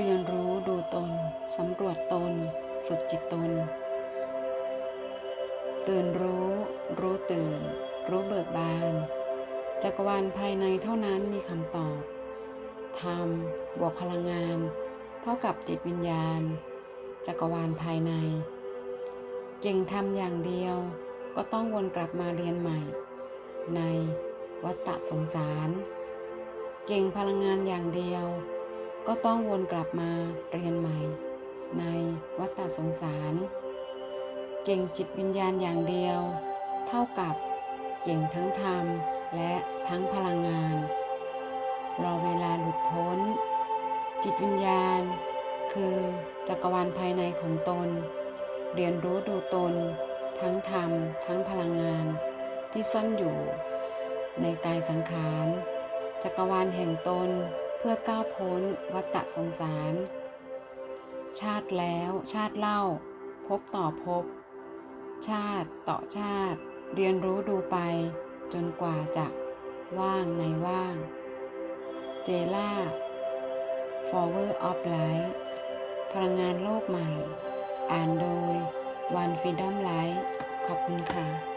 เรียนรู้ดูตน สำรวจตน ฝึกจิตตน ตื่นรู้ รู้ตื่น รู้เบิกบาน จักรวาลภายในเท่านั้นมีคำตอบ ธรรม บวกพลังงาน เท่ากับจิตวิญญาณ จักรวาลภายใน เก่งทำอย่างเดียว ก็ต้องวนกลับมาเรียนใหม่ ในวัฏฏะสงสาร เก่งพลังงานอย่างเดียว ก็ต้องวนกลับมาเรียนใหม่ ในวัฏสงสาร เก่งจิตวิญญาณอย่างเดียว เท่ากับเก่งทั้งธรรมและทั้งพลังงาน รอเวลาหลุดพ้น จิตวิญญาณ คือจักรวาลภายในของตน เรียนรู้ดูตน ทั้งธรรม ทั้งพลังงานที่ซ่อนอยู่ ในกายสังขาร จักรวาลแห่งตน พื่อก้าวพ้นวัฏฏะสงสาร ชาติแล้วชาติเล่า พบต่อพบ ชาติต่อชาติ เรียนรู้ดูไป จนกว่าจะว่างในว่าง เจล่า Forward of Light พลังงานโลกใหม่ อ่านโดย One Freedom Light ขอบคุณค่ะ